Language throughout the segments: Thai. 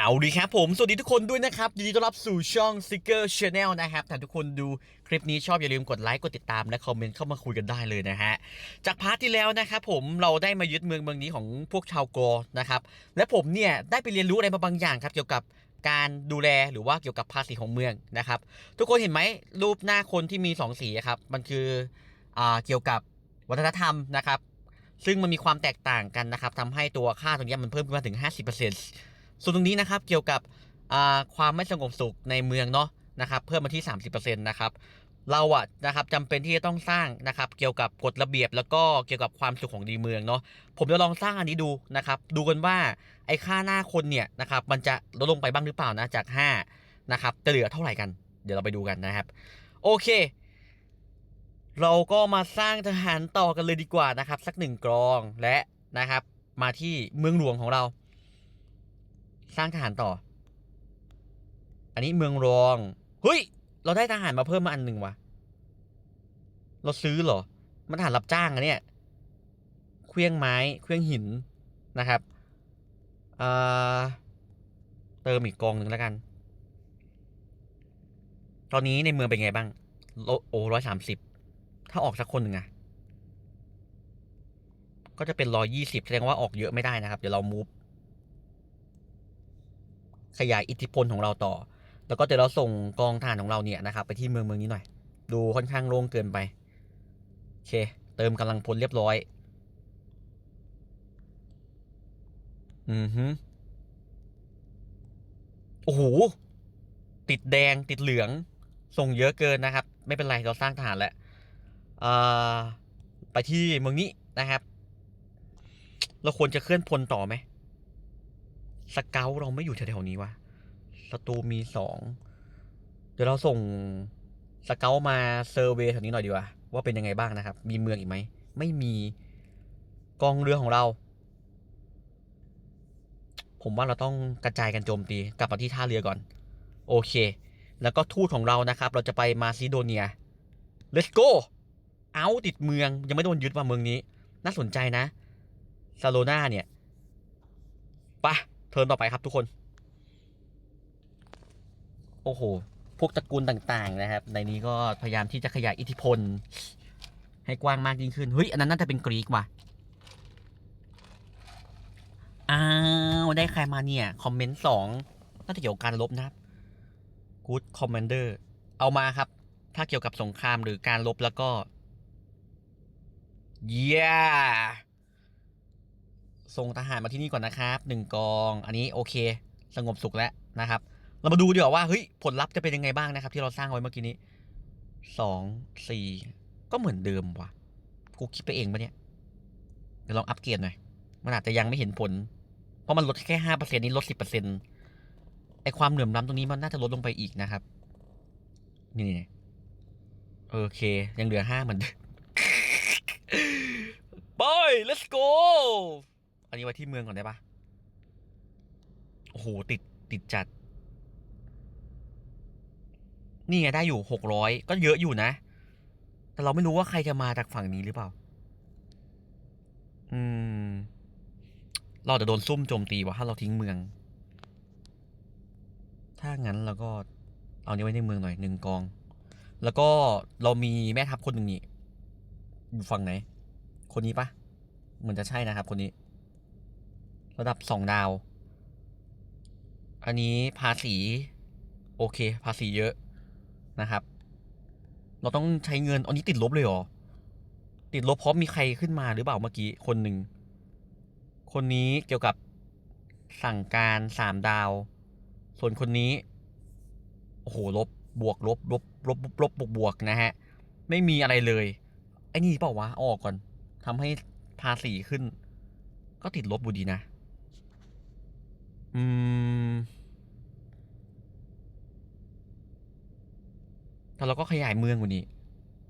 เอาดีครับผม สวัสดีทุกคนด้วยนะครับ ยินดีต้อนรับสู่ช่อง s i g g e r Channel นะครับถ้าทุกคนดูคลิปนี้ชอบอย่าลืมกดไลค์ กดติดตามและคอมเมนต์เข้ามาคุยกันได้เลยนะฮะ จากพาร์ทที่แล้วนะครับผมเราได้มายึดเมืองเมืองนี้ของพวกชาวกอนะครับ และผมเนี่ย ได้ไปเรียนรู้อะไรมาบางอย่างครับ เกี่ยวกับการดูแลหรือว่าเกี่ยวกับภาษีของเมืองนะครับ ทุกคนเห็นไหมรูปหน้าคนที่มีสองสีครับมันคืออ่าเกี่ยวกับวัฒนธรรมนะครับ ซึ่งมันมีความแตกต่างกันนะครับทำให้ตัวค่าตรงนี้มันเพิ่มขึ้นมาถึง 50% ส่วนตรงนี้นะครับเกี่ยวกับความไม่สงบสุขในเมืองเนาะนะครับเพิ่มมาที่ 30%นะครับเราอะนะครับจำเป็นที่จะต้องสร้างนะครับเกี่ยวกับกฎระเบียบแล้วก็เกี่ยวกับความสุขของดีเมืองเนาะผมจะลองสร้างอันนี้ดูนะครับดูกันว่าไอ้ค่าหน้าคนเนี่ยนะครับมันจะลดลงไปบ้างหรือเปล่านะจาก5นะครับจะเหลือเท่าไหร่กัน เดี๋ยวเราไปดูกันนะครับ โอเค เราก็มาสร้างทหารต่อกันเลยดีกว่านะครับ สักหนึ่งกรองและนะครับมาที่เมืองหลวงของเรา สร้างทหารต่อ อันนี้เมืองรอง เฮ้ย เราได้ทหารมาเพิ่มมาอันหนึ่งวะเราซื้อเหรอ มันทหารรับจ้างอะเนี่ย เครื่องไม้ เครื่องหินนะครับเติมอีกกองหนึ่งแล้วกัน ตอนนี้ในเมืองเป็นไงบ้างโลโอ้ร้อยสามสิบ ถ้าออกสักคนหนึ่งอะก็จะเป็นร้อยี่สิบแสดงว่าออกเยอะไม่ได้นะครับ เดี๋ยวเรามูฟ ขยายอิทธิพลของเราต่อ แล้วก็เดี๋ยวเราส่งกองทหารของเราเนี่ยนะครับไปที่เมืองเมืองนี้หน่อย ดูค่อนข้างโล่งเกินไป โอเค เติมกำลังพลเรียบร้อย อือฮึโอ้โห ติดแดงติดเหลือง ส่งเยอะเกินนะครับ ไม่เป็นไรเราสร้างทหารแล้วอ่าไปที่เมืองนี้นะครับ เราควรจะเคลื่อนพลต่อไหม สเกลเราไม่อยู่แถวๆนี้วะศัตรูมีสองเดี๋ยวเราส่งสเกลมาเซอร์เวย์แถวนี้หน่อยดีกว่า ว่าเป็นยังไงบ้างนะครับ มีเมืองอีกไหม ไม่มีกองเรือของเรา ผมว่าเราต้องกระจายกันโจมตีกลับมาที่ท่าเรือก่อน โอเค แล้วก็ทูตของเรานะครับ เราจะไปมาซิโดเนีย let's go เอาติดเมืองยังไม่โดนยึดว่าเมืองนี้ น่าสนใจนะซาโลนาเนี่ยไปะ ทิร์นต่อไปครับทุกคน โอ้โห พวกตระกูลต่างๆนะครับ ในนี้ก็พยายามที่จะขยายอิทธิพล ให้กว้างมากยิ่งขึ้น เฮ้ย อันนั้นน่าจะเป็นกรีกว่ะ อ้าว ได้ใครมาเนี่ย คอมเมนต์สองน่าจะเกี่ยวกับการลบนะครับ Good Commander เอามาครับ ถ้าเกี่ยวกับสงครามหรือการลบแล้วก็ เย้ ส่งทหารมาที่นี่ก่อนนะครับหนึ่งกอง อันนี้โอเค สงบสุขแล้วนะครับ เรามาดูดีกว่าว่าเฮ้ยผลลัพธ์จะเป็นยังไงบ้างนะครับ ที่เราสร้างไว้เมื่อกี้นี้สองสี่ก็เหมือนเดิมว่ะกูคิดไปเองปะเนี่ยเดี๋ยวลองอัปเกรดหน่อยมันอาจจะยังไม่เห็นผล เพราะมันลดแค่ห้าเปอร์เซ็นนี้ลดสิบเปอร์เซ็นไอความเหลื่อมล้ำตรงนี้มันน่าจะลดลงไปอีกนะครับ นี่โอเค ยังเหลือห้าเหมือนเดิมไป let's go อันนี้ไว้ที่เมืองก่อนได้ปะโอ้โห ติดติดจัด นี่ไงได้อยู่หกร้อยก็เยอะอยู่นะ แต่เราไม่รู้ว่าใครจะมาจากฝั่งนี้หรือเปล่า อืม เราจะโดนซุ่มโจมตีว่ะถ้าเราทิ้งเมือง ถ้างั้นเราก็เอานี้ไว้ในเมืองหน่อยหนึ่งกอง แล้วก็เรามีแม่ทัพคนหนึ่งนี่อยู่ฝั่งไหน คนนี้ปะเหมือนจะใช่นะครับคนนี้ ระดับสองดาว อันนี้ภาษี โอเค ภาษีเยอะนะครับ เราต้องใช้เงิน อันนี้ติดลบเลยเหรอ ติดลบเพราะมีใครขึ้นมาหรือเปล่าเมื่อกี้ คนหนึ่ง คนนี้เกี่ยวกับสั่งการสามดาว ส่วนคนนี้ โอ้โห ลบ บวก ลบ ลบ ลบ ลบ บวก บวก นะฮะ ไม่มีอะไรเลย ไอ้นี่เปล่าวะอออกก่อนทำให้ภาษีขึ้น ก็ติดลบบูดีนะ อืมแต่เราก็ขยายเมืองกว่านี้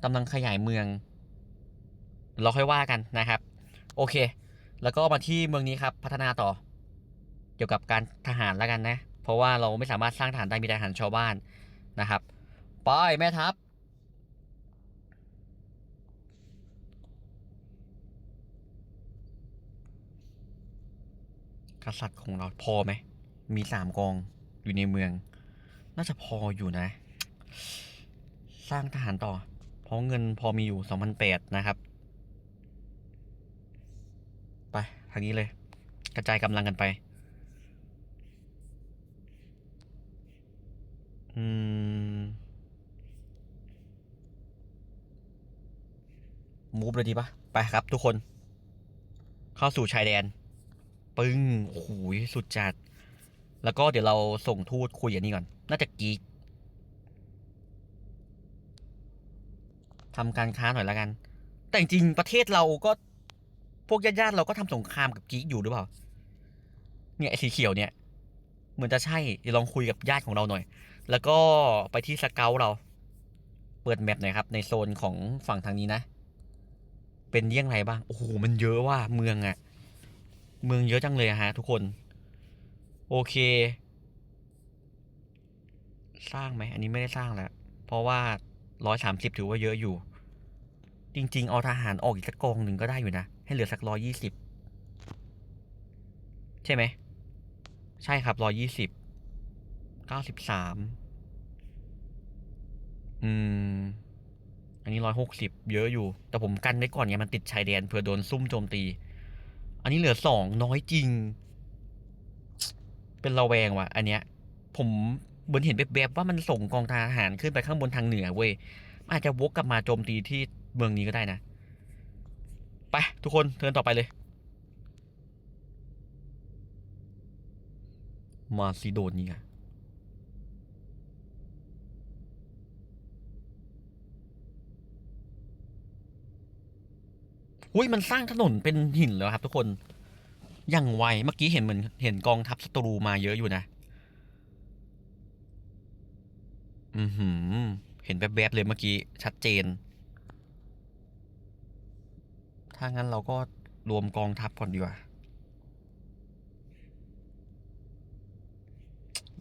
กำลังขยายเมือง เราค่อยว่ากันนะครับ โอเค แล้วก็มาที่เมืองนี้ครับ พัฒนาต่อ เกี่ยวกับการทหารแล้วกันนะ เพราะว่าเราไม่สามารถสร้างทหารได้มีทหารชาวบ้านนะครับ ไปแม่ทัพ กษัตริย์ของเราพอไหม มีสามกองอยู่ในเมือง น่าจะพออยู่นะ สร้างทหารต่อ เพราะเงินพอมีอยู่สองพันแปดนะครับ ไปทางนี้เลย กระจายกำลังกันไป อืมมูฟเลยดีปะไปครับทุกคน เข้าสู่ชายแดน ปึ้งโอ้โหสุดจัด แล้วก็เดี๋ยวเราส่งทูตคุยอันนี้ก่อน น่าจะกีกทำการค้าหน่อยละกัน แต่จริงประเทศเราก็พวกญาติๆเราก็ทำสงครามกับกีกอยู่หรือเปล่า เนี่ยสีเขียวเนี่ย เหมือนจะใช่เดี๋ยวลองคุยกับญาติของเราหน่อย แล้วก็ไปที่สเกลเรา เปิดแมปหน่อยครับ ในโซนของฝั่งทางนี้นะ เป็นเยี่ยงไรบ้าง โอ้โห มันเยอะว่าเมืองอะ เมืองเยอะจังเลยฮะทุกคน โอเค สร้างไหม อันนี้ไม่ได้สร้างแล้ว เพราะว่าร้อยสามสิบถือว่าเยอะอยู่ จริง ๆ เอาทหารออกอีกสักกองหนึ่งก็ได้อยู่นะ ให้เหลือสักร้อยี่สิบใช่ไหม ใช่ครับร้อยี่สิบเก้าสิบสามอืม อันนี้ร้อยหกสิบเยอะอยู่ แต่ผมกันไว้ก่อนไงมันติดชายแดนเผื่อโดนซุ่มโจมตี อันนี้เหลือสองน้อยจริง เป็นระแวงว่ะ อันเนี้ย ผมเหมือนเห็นแบบๆว่ามันส่งกองทหารขึ้นไปข้างบนทางเหนือเว้ยอาจจะวกกลับมาโจมตีที่เมืองนี้ก็ได้นะ ไปทุกคนเทิร์นต่อไปเลย มาซิโดเนีย อุ้ยมันสร้างถนนเป็นหินแล้วครับ ทุกคนอย่างไวเมื่อกี้เห็นเหมือนเห็นกองทัพศัตรูมาเยอะอยู่นะ อือหือ เห็นแวบๆเลยเมื่อกี้ ชัดเจน ถ้างั้นเราก็รวมกองทัพก่อนดีกว่า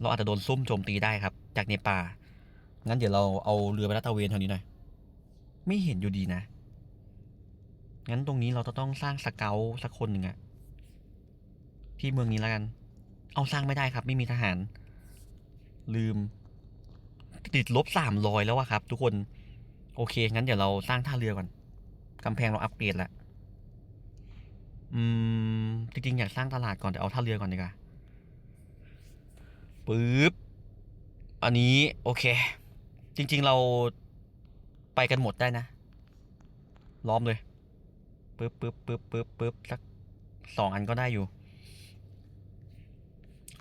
เราอาจจะโดนซุ่มโจมตีได้ครับ จากในป่างั้นเดี๋ยวเราเอาเรือไปลาดตระเวนแถวนี้หน่อย ไม่เห็นอยู่ดีนะ งั้นตรงนี้เราจะต้องสร้างสเกลสักคนหนึ่งอะที่เมืองนี้แล้วกัน เอาสร้างไม่ได้ครับ ไม่มีทหาร ลืม ติดลบสามร้อยแล้วอะครับ ทุกคน โอเค งั้นเดี๋ยวเราสร้างท่าเรือก่อนกำแพงเราอัปเกรดล้วอืม จริงๆ อยากสร้างตลาดก่อนแต่เอาท่าเรือก่อนดีกว่าปึ๊บ อันนี้โอเค จริง ๆ เราไปกันหมดได้นะ ล้อมเลย ปึ๊บปึ๊บปึ๊บปึ๊บปึ๊บสักสองอันก็ได้อยู่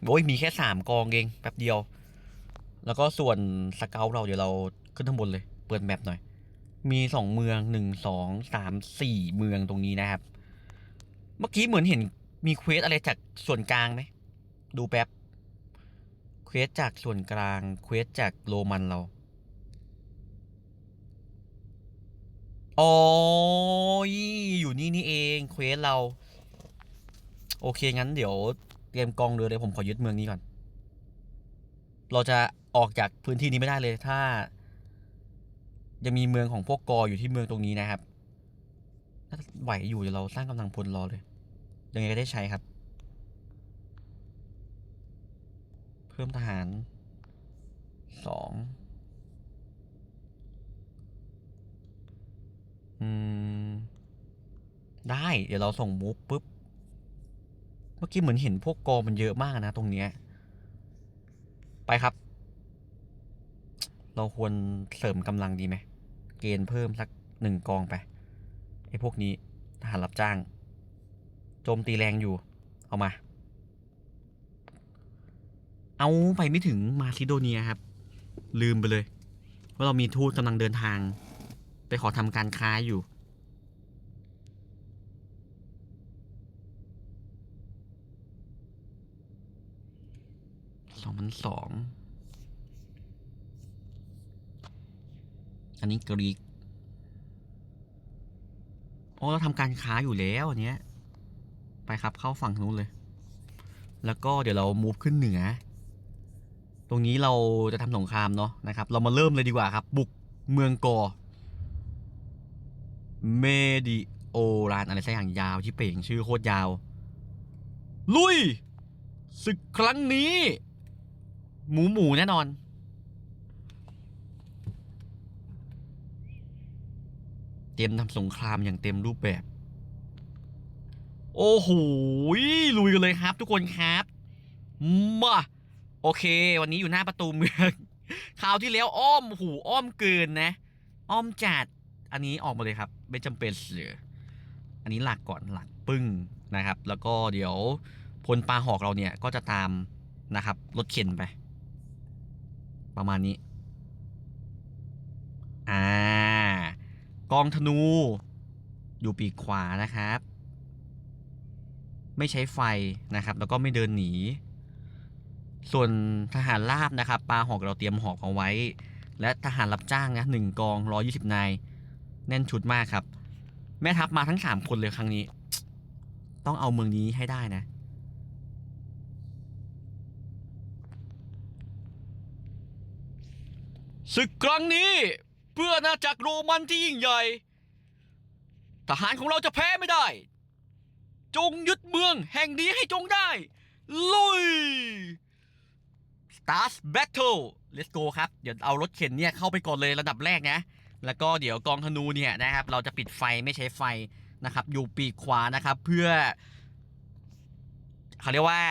โอ้ยมีแค่สามกองเองแป๊บเดียว แล้วก็ส่วนสเกลเราเดี๋ยวเราขึ้นข้างบนเลย เปิดแมปหน่อย มีสองเมืองหนึ่งสองสามสี่เมืองตรงนี้นะครับ เมื่อกี้เหมือนเห็นมีเควสอะไรจากส่วนกลางไหม ดูแป๊บ เควสจากส่วนกลาง เควสจากโรมันเรา อ๋ออยู่นี่นี่เองเควสเรา โอเคงั้นเดี๋ยวเตรียมกองเรือเลยผมขอยึดเมืองนี้ก่อน เราจะออกจากพื้นที่นี้ไม่ได้เลยถ้ายังมีเมืองของพวกกออยู่ที่เมืองตรงนี้นะครับถ้าไหวอยู่เดี๋ยวเราสร้างกำลังพลรอเลย ยังไงก็ได้ใช้ครับ เพิ่มทหารสอง อืม ได้ เดี๋ยวเราส่งมูฟปุ๊บ เมื่อกี้เหมือนเห็นพวกกองมันเยอะมากนะตรงเนี้ย ไปครับ เราควรเสริมกำลังดีไหม เกณฑ์เพิ่มสักหนึ่งกองไป ไอ้พวกนี้ทหารรับจ้าง โจมตีแรงอยู่ เอามา เอาไปไม่ถึงมาซิโดเนียครับ ลืมไปเลย ว่าเรามีทูตกำลังเดินทาง ไปขอทำการค้าอยู่ สองพันสอง อันนี้กรีกโอ้เราทำการค้าอยู่แล้วอันเนี้ย ไปครับเข้าฝั่งนู้นเลย แล้วก็เดี๋ยวเรามูฟขึ้นเหนือ ตรงนี้เราจะทำสงครามเนาะนะครับ เรามาเริ่มเลยดีกว่าครับ บุกเมืองกอ เมดิโอรานอะไรสักอย่างยาวที่เป่งชื่อโคตรยาว ลุยศึกครั้งนี้ หมูหมูแน่นอน เตรียมทำสงครามอย่างเต็มรูปแบบ โอ้โหลุยกันเลยครับทุกคนครับมาโอเค วันนี้อยู่หน้าประตูเมืองคราวที่แล้วอ้อมหูอ้อมเกินนะ อ้อมจัด อันนี้ออกมาเลยครับ ไม่จำเป็นเสืออันนี้หลักก่อนหลักปึ้งนะครับ แล้วก็เดี๋ยวพลปลาหอกเราเนี่ยก็จะตามนะครับรถเข็นไป ประมาณนี้ อ่ากองธนู อยู่ปีกขวานะครับ ไม่ใช้ไฟนะครับ แล้วก็ไม่เดินหนี ส่วนทหารราบนะครับปลาหอกเราเตรียมหอกเอาไว้ และทหารรับจ้างนะหนึ่งกองร้อยี่สิบนาย แน่นชุดมากครับ แม่ทัพมาทั้งสามคนเลยครั้งนี้ ต้องเอาเมืองนี้ให้ได้นะ ศึกครั้งนี้ เพื่ออาณาจักรโรมันที่ยิ่งใหญ่ ทหารของเราจะแพ้ไม่ได้ จงยึดเมืองแห่งนี้ให้จงได้ ลุย Start Battle Let's go ครับ เดี๋ยวเอารถเข็นเนี่ยเข้าไปก่อนเลยระดับแรกนะ แล้วก็เดี๋ยวกองธนูเนี่ยนะครับเราจะปิดไฟไม่ใช้ไฟนะครับอยู่ปีกขวานะครับเพื่อเขาเรียกว่า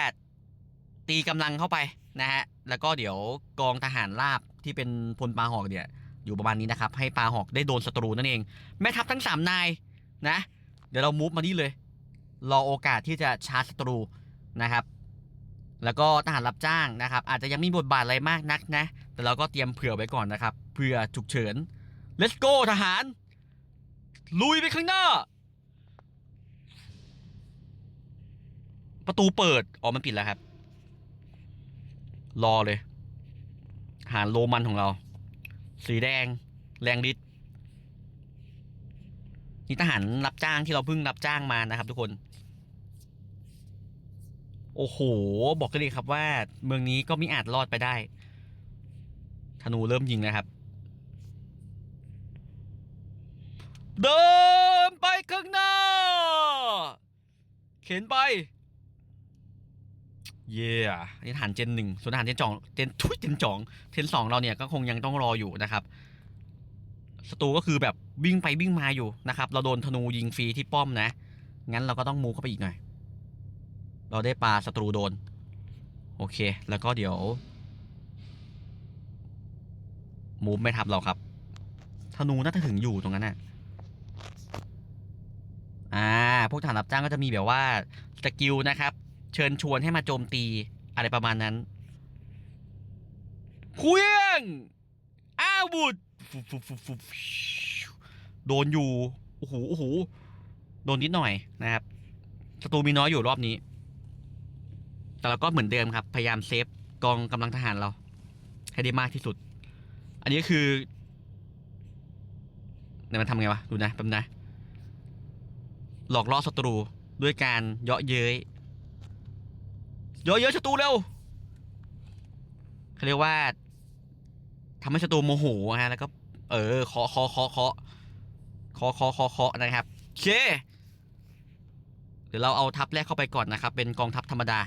ตีกำลังเข้าไปนะฮะแล้วก็เดี๋ยวกองทหารราบที่เป็นพลปาหอกเนี่ยอยู่ประมาณนี้นะครับให้ปาหอกได้โดนศัตรูนั่นเอง แม่ทัพทั้งสามนายนะเดี๋ยวเรามูฟมานี่เลย รอโอกาสที่จะชาร์จศัตรูนะครับ แล้วก็ทหารรับจ้างนะครับ อาจจะยังไม่มีบทบาทอะไรมากนักนะ แต่เราก็เตรียมเผื่อไว้ก่อนนะครับเผื่อฉุกเฉิน let's go ทหาร ลุยไปข้างหน้า ประตูเปิด อ๋อ มันปิดแล้วครับ รอเลย หารโรมันของเรา สีแดง แรงฤทธิ์นี่ทหารรับจ้างที่เราเพิ่งรับจ้างมานะครับทุกคน โอ้โห บอกกันเลยครับว่า เมืองนี้ก็มิอาจรอดไปได้ ธนูเริ่มยิงนะครับ เดินไปข้างหน้า เข็นไป เย่อันนี่ฐานเจนหนึ่งส่วนฐานเจนจองเจนทุยเจนจองเจนสองเราเนี่ยก็คงยังต้องรออยู่นะครับศัตรูก็คือแบบวิ่งไปวิ่งมาอยู่นะครับ เราโดนธนูยิงฟรีที่ป้อมนะ งั้นเราก็ต้องมูเข้าไปอีกหน่อย เราได้ปลาศัตรูโดน โอเค แล้วก็เดี๋ยว มูฟไม่ทับเราครับ ธนูน่าจะถึงอยู่ตรงนั้นน่ะา พวกทหารรับจ้างก็จะมีแบบว่าสกิลนะครับ เชิญชวนให้มาโจมตีอะไรประมาณนั้นเควียงอาวุธโดนอยู่โอ้โหโอ้โหโดนนิดหน่อยนะครับศัตรูมีน้อยอยู่รอบนี้ แต่เราก็เหมือนเดิมครับ พยายามเซฟกองกำลังทหารเรา ให้ได้มากที่สุด อันนี้คือเนี่ยมันทำไงวะ ดูนะแป๊บนะ หลอกล่อศัตรูด้วยการเยาะเย้ย เยอะเยอะศัตรูเร็วเขาเรียกว่าทำให้ศัตรูโมโหฮะแล้วก็ เออเคาะเคาะเคาะเคาะเคาะเคาะเคาะเคาะนะครับโอเคเดี๋ยวเราเอาทัพแรกเข้าไปก่อนนะครับ เป็นกองทัพธรรมดา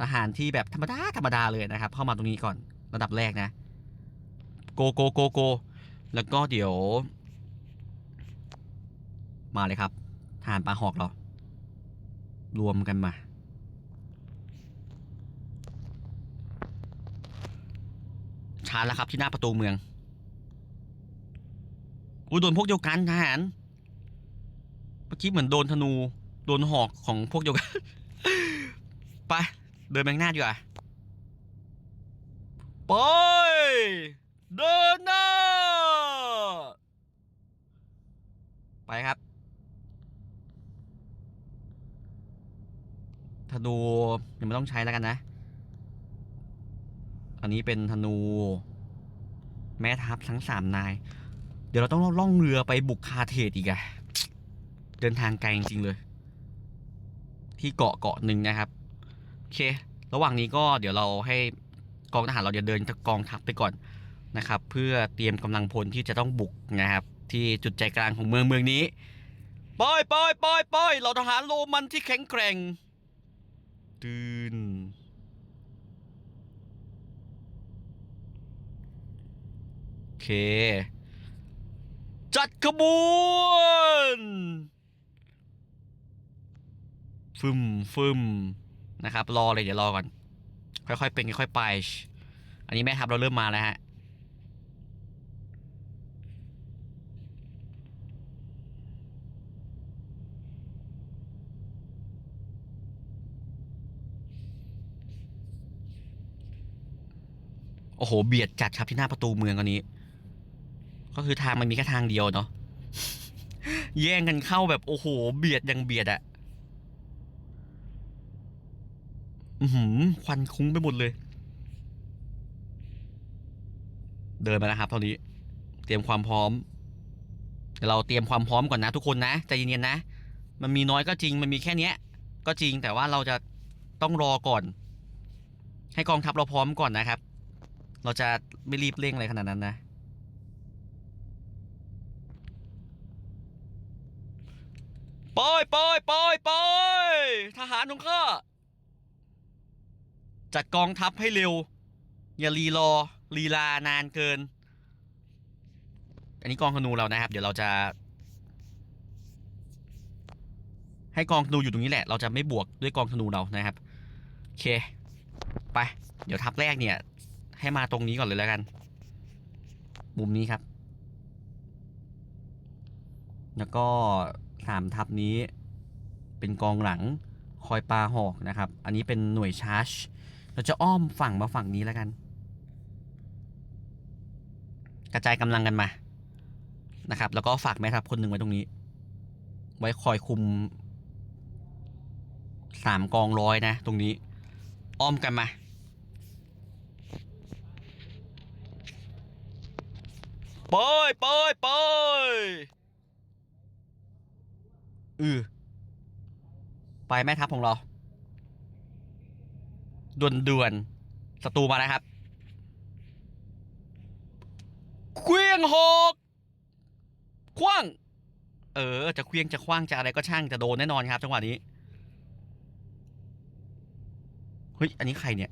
ทหารที่แบบธรรมดาธรรมดาเลยนะครับ เข้ามาตรงนี้ก่อนระดับแรกนะ โกโกโกโกแล้วก็เดี๋ยว มาเลยครับ ทารปลาหอกเรารวมกันมา ชาร์จแล้วครับที่หน้าประตูเมืองอุ้ยโดนพวกเดียวกันทหารเมื่อกี้เหมือนโดนธนู โดนหอกของพวกเดียวกัน ไป เดินไปข้างหน้าดีกว่าไปเดินหน้า ไปครับ ธนูยังไม่ต้องใช้แล้วกันนะ อันนี้เป็นธนู แม่ทัพทั้งสามนาย เดี๋ยวเราต้องล่องเรือไปบุกคาเทตอีกอะเดินทางไกลจริงๆเลย ที่เกาะเกาะหนึ่งนะครับ โอเค ระหว่างนี้ก็เดี๋ยวเราให้กองทหารเราจะเดินจากกองทัพไปก่อนนะครับ เพื่อเตรียมกำลังพลที่จะต้องบุกนะครับ ที่จุดใจกลางของเมืองเมืองนี้ปอยปอยปอยปอยเราทหารโรมันที่แข็งแกร่ง ตื่นโอเค จัดขบวนฟึมฟึมนะครับ รอเลยเดี๋ยวรอก่อน ค่อยๆเป็นค่อยๆไป อันนี้แม่ทับเราเริ่มมาแล้วฮะ โอ้โห เบียดจัดครับที่หน้าประตูเมืองตอนนี้ ก็คือทางมันมีแค่ทางเดียวเนาะ แย่งกันเข้าแบบโอ้โห เบียดยังเบียดอะอือหือควันคุ้งไปหมดเลย เดินมาแล้วครับตอนนี้ เตรียมความพร้อม เราเตรียมความพร้อมก่อนนะ ทุกคนนะใจเย็นๆนะ มันมีน้อยก็จริง มันมีแค่เนี้ย ก็จริงแต่ว่าเราจะต้องรอก่อน ให้กองทัพเราพร้อมก่อนนะครับ เราจะไม่รีบเร่งอะไรขนาดนั้นนะ ปอยปอยปอยปอยทหารของข้า จัดกองทัพให้เร็ว อย่ารีรอ ลีลานานเกิน อันนี้กองธนูเรานะครับ เดี๋ยวเราจะ ให้กองธนูอยู่ตรงนี้แหละ เราจะไม่บวกด้วยกองธนูเรานะครับ โอเค ไป เดี๋ยวทัพแรกเนี่ย ให้มาตรงนี้ก่อนเลยแล้วกัน มุมนี้ครับ แล้วก็สามทัพนี้เป็นกองหลังคอยปลาหอกนะครับ อันนี้เป็นหน่วยชาร์จ เราจะอ้อมฝั่งมาฝั่งนี้แล้วกัน กระจายกำลังกันมานะครับ แล้วก็ฝากแม่ทัพคนหนึ่งไว้ตรงนี้ ไว้คอยคุมสามกองร้อยนะ ตรงนี้ อ้อมกันมา ปอยปอยปอยอือไปแม่ทัพของเราด่วนด่วนศัตรูมานะครับเควียงหอกคว้าง เออ จะเควียงจะคว้างจะอะไรก็ช่างจะโดนแน่นอนครับจังหวะนี้ เฮ้ย อันนี้ใครเนี่ย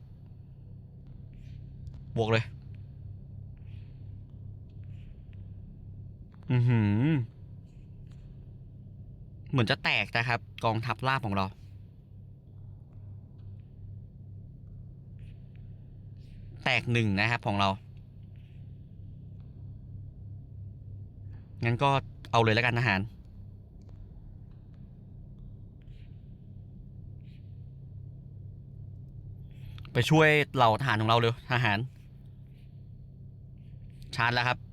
บวกเลย อือหือ เหมือนจะแตกนะครับ กองทัพลาบของเรา แตกหนึ่งนะครับของเรา งั้นก็เอาเลยแล้วกันทหารไปช่วยเหล่าทหารของเราเร็วทหาร ชาร์จแล้วครับ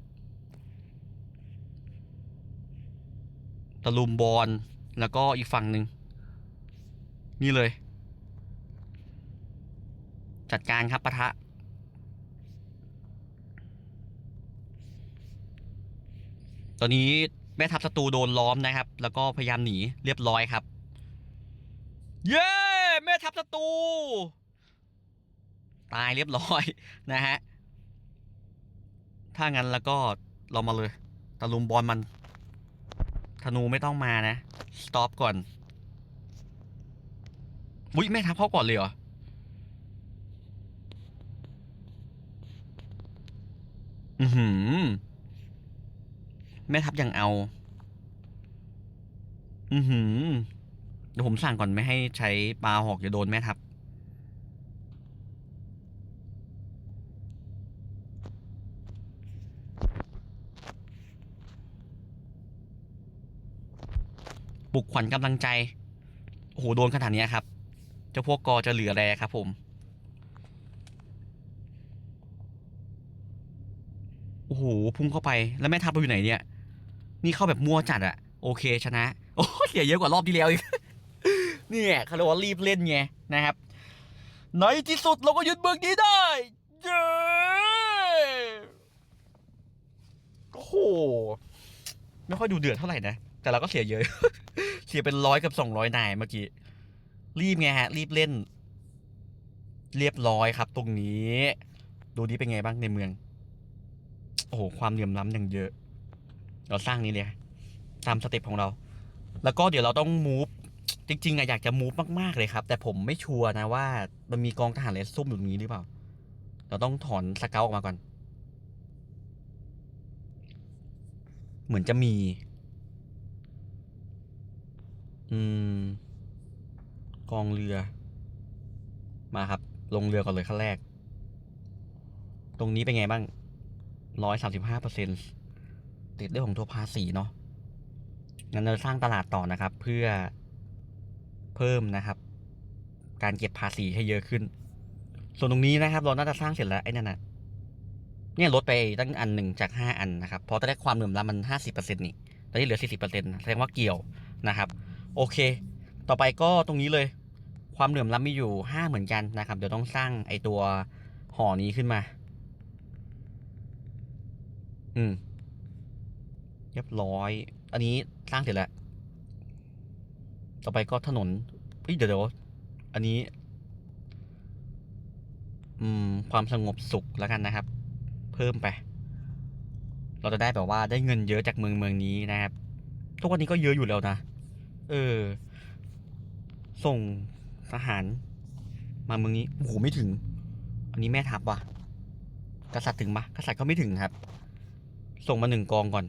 ตะลุมบอลแล้วก็อีกฝั่งหนึ่งนี่เลย จัดการครับปะทะ ตอนนี้แม่ทัพศัตรูโดนล้อมนะครับ แล้วก็พยายามหนีเรียบร้อยครับ เย้แม่ทัพศัตรูตายเรียบร้อยนะฮะถ้างั้นแล้วก็เรามาเลยตะลุมบอลมัน ธนูไม่ต้องมานะ สต็อปก่อนอุ้ยแม่ทัพเขาก่อนเลยเหรอ อือหือ แม่ทัพยังเอา อือหือ เดี๋ยวผมสั่งก่อนไม่ให้ใช้ปลาหอกจะโดนแม่ทัพ ปลุกขวัญกำลังใจโอ้โหโดนขนาดนี้ครับ เจ้าพวกกอจะเหลือแรครับผมโอ้โหพุ่งเข้าไปแล้วแม่ทัพเราอยู่ไหนเนี่ย นี่เข้าแบบมั่วจัดอะโอเคชนะ โอ้เสียเยอะกว่ารอบที่แล้วอีกเนี่ยเขารียกว่ารีบเล่นไงนะครับในที่สุดเราก็ยึดเมืองนี้ได้เย้โอ้โหไม่ค่อยดูเดือดเท่าไหร่นะ แต่เราก็เสียเยอะ เสียเป็นร้อยกับสองร้อยนายเมื่อกี้ รีบไงฮะ รีบเล่น เรียบร้อยครับ ตรงนี้ ดูนี้เป็นไงบ้างในเมือง โอ้โห ความเหลื่อมล้ำอย่างเยอะ เราสร้างนี้เลยตามสเต็ปของเรา แล้วก็เดี๋ยวเราต้องมูฟจริงๆอะอยากจะมูฟมากๆเลยครับ แต่ผมไม่ชัวร์นะว่า มันมีกองทหารเลสซุ่มอยู่ตรงนี้หรือเปล่า เราต้องถอนสเกลออกมาก่อน เหมือนจะมี อืม กองเรือ มาครับ ลงเรือก่อนเลยขั้นแรก ตรงนี้เป็นไงบ้างร้อยสามสิบห้าเปอร์เซ็นติดเรื่องของตัวภาษีเนาะงั้นเราสร้างตลาดต่อนะครับ เพื่อเพิ่มนะครับ การเก็บภาษีให้เยอะขึ้น ส่วนตรงนี้นะครับ เราน่าจะสร้างเสร็จแล้วไอ้นั่นน่ะเนี่ยลดไปตั้งอันหนึ่งจากห้าอันนะครับเพราะตอนแรกความเหลื่อมล้ำมันห้าสิบเปอร์เซ็นต์นี่ตอนนี้เหลือสี่สิบเปอร์เซ็นต์แสดงว่าเกี่ยวนะครับ โอเค ต่อไปก็ตรงนี้เลย ความเหลื่อมล้ำมีอยู่ห้าเหมือนกันนะครับ เดี๋ยวต้องสร้างไอตัวหอนี้ขึ้นมา อืมเรียบร้อย อันนี้สร้างเสร็จแล้ว ต่อไปก็ถนนเฮ้ยเดี๋ยวเดี๋ยวอันนี้ อืม ความสงบสุขแล้วกันนะครับ เพิ่มไป เราจะได้แบบว่าได้เงินเยอะจากเมืองเมืองนี้นะครับ ทุกวันนี้ก็เยอะอยู่แล้วนะ เออ ส่งทหาร มาเมืองนี้โอ้โหไม่ถึง อันนี้แม่ทัพว่ะ กษัตริย์ถึงปะกษัตริย์ก็ไม่ถึงครับ ส่งมาหนึ่งกองก่อน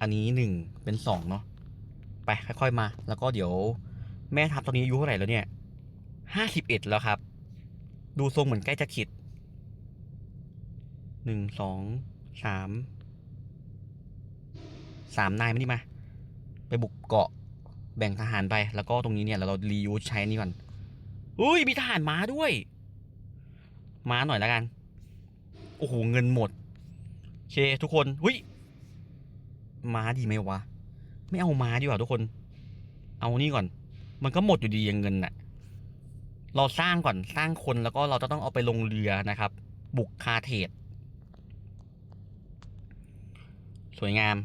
อันนี้หนึ่งเป็นสองเนาะไปค่อยๆมา แล้วก็เดี๋ยว แม่ทัพตอนนี้อายุเท่าไหร่แล้วเนี่ยห้าสิบเอ็ดแล้วครับ ดูทรงเหมือนใกล้จะขิดหนึ่งสองสามสามนายมานี่มา ไปบุกเกาะ แบ่งทหารไป แล้วก็ตรงนี้เนี่ยเราเรารียูใช้นี่ก่อนอุ้ยมีทหารม้าด้วย ม้าหน่อยแล้วกัน โอ้โหเงินหมดโอเคทุกคนหุ้ยม้าดีไหมวะ ไม่เอาม้าดีกว่าทุกคน เอานี่ก่อน มันก็หมดอยู่ดีอย่างเงินน่ะ เราสร้างก่อนสร้างคนแล้วก็เราจะต้องเอาไปลงเรือนะครับ บุกคาเทดสวยงาม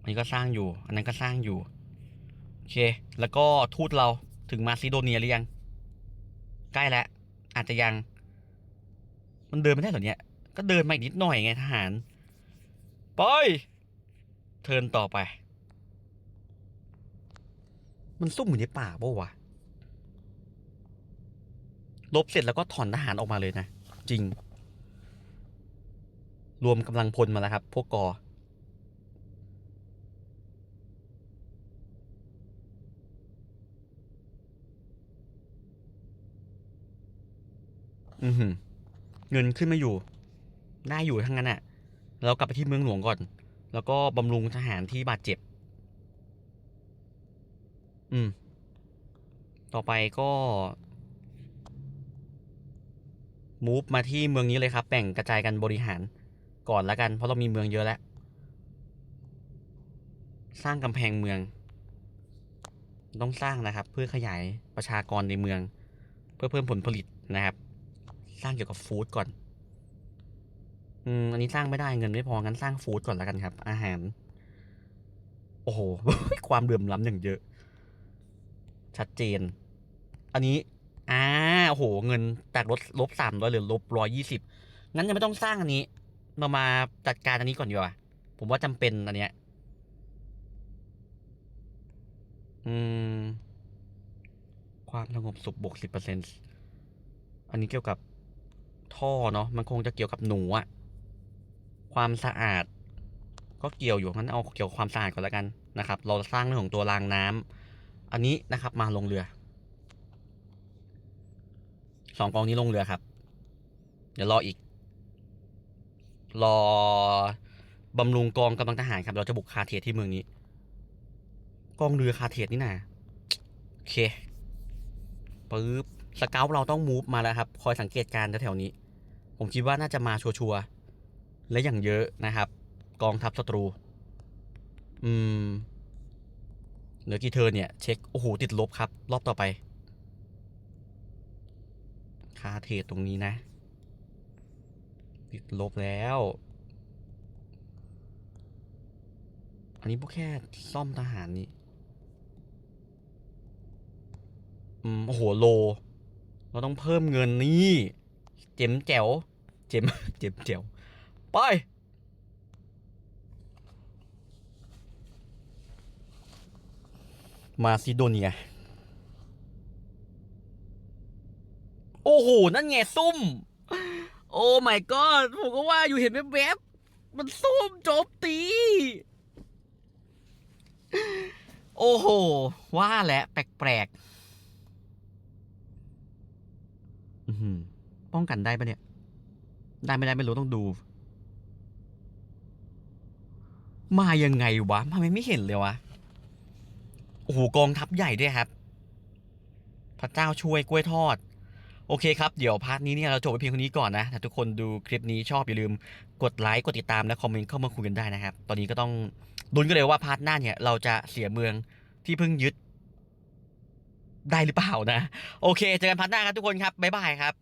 อันนี้ก็สร้างอยู่ อันนั้นก็สร้างอยู่ เค แล้วก็ทูตเราถึงมาซิโดเนียหรือยัง ใกล้แล้ว อาจจะยัง มันเดินไม่ได้หรอเนี่ย ก็เดินมาอีกนิดหน่อยไงทหาร ไป เทินต่อไป มันซุ่มอยู่ในป่าปะวะลบเสร็จแล้วก็ถอนทหารออกมาเลยนะ จริง รวมกำลังพลมาแล้วครับ พวกกอ เงินขึ้นมาอยู่ได้อยู่ทั้งนั้นอะเรากลับไปที่เมืองหลวงก่อน แล้วก็บำรุงทหารที่บาดเจ็บ อืม ต่อไปก็มูฟมาที่เมืองนี้เลยครับแบ่งกระจายกันบริหารก่อนแล้วกัน เพราะเรามีเมืองเยอะแล้ว สร้างกำแพงเมือง ต้องสร้างนะครับ เพื่อขยายประชากรในเมือง เพื่อเพิ่มผลผลิตนะครับ สร้างเกี่ยวกับฟู้ดก่อน อืมอันนี้สร้างไม่ได้เงินไม่พองั้นสร้างฟู้ดก่อนแล้วกันครับ อาหาร โอ้โห ความเดือมล้ำอย่างเยอะ ชัดเจน อันนี้อ่าโอ้โห เงินจากลบลบสามร้อยเหลือลบร้อยยี่สิบงั้นยังไม่ต้องสร้างอันนี้เรามาจัดการอันนี้ก่อนดีกว่า ผมว่าจำเป็นอันเนี้ย อืม ความสงบสุขบวกสิบเปอร์เซ็นต์อันนี้เกี่ยวกับ ท่อเนาะมันคงจะเกี่ยวกับหนูอะความสะอาด ก็เกี่ยวอยู่งั้นเอาเกี่ยวกับความสะอาดก่อนแล้วกันนะครับ เราสร้างเรื่องของตัวรางน้ำอันนี้นะครับมาลงเรือสองกองนี้ลงเรือครับ เดี๋ยวรออีก รอบำรุงกองกำลังทหารครับ เราจะบุกคาเทียที่เมืองนี้ กองเรือคาเทียนี่นะโอเคปึ๊บสเกลเราต้องมูฟมาแล้วครับ คอยสังเกตการณ์แถวๆนี้ ผมคิดว่าน่าจะมาชัวร์ๆและอย่างเยอะนะครับ กองทัพศัตรู อืมเหลือกี่เทิร์เนี่ย เช็ค โอ้โห ติดลบครับ รอบต่อไป คาเทรดตรงนี้นะ ติดลบแล้ว อันนี้พวกแค่ซ่อมทหารนี่อืมโอ้โห โล เราต้องเพิ่มเงินนี่ เจ็มแจ๋ว เจ็มเจ็มแจ๋วไป มาซิโดเนีย โอ้โห นั่นไงซุ่ม โอ้ my god ผมก็ว่าอยู่เห็นแวบๆมันซุ่มโจมตี โอ้โห ว่าแหละแปลกๆอื้อหือป้องกันได้ปะเนี่ย ได้ไม่ได้ไม่รู้ต้องดู มายังไงวะทำไมไม่เห็นเลยวะ โอ้โหกองทัพใหญ่ด้วยครับ พระเจ้าช่วยกล้วยทอด โอเคครับ เดี๋ยวพาร์ทนี้เนี่ยเราจบไปเพียงเท่านี้ก่อนนะถ้าทุกคนดูคลิปนี้ชอบอย่าลืมกดไลค์กดติดตามและคอมเมนต์เข้ามาคุยกันได้นะครับ ตอนนี้ก็ต้องดุนกันเลยว่าพาร์ทหน้าเนี่ยเราจะเสียเมืองที่เพิ่งยึดได้หรือเปล่านะ โอเคเจอกันพาร์ทหน้าครับทุกคนครับบ๊ายบายครับ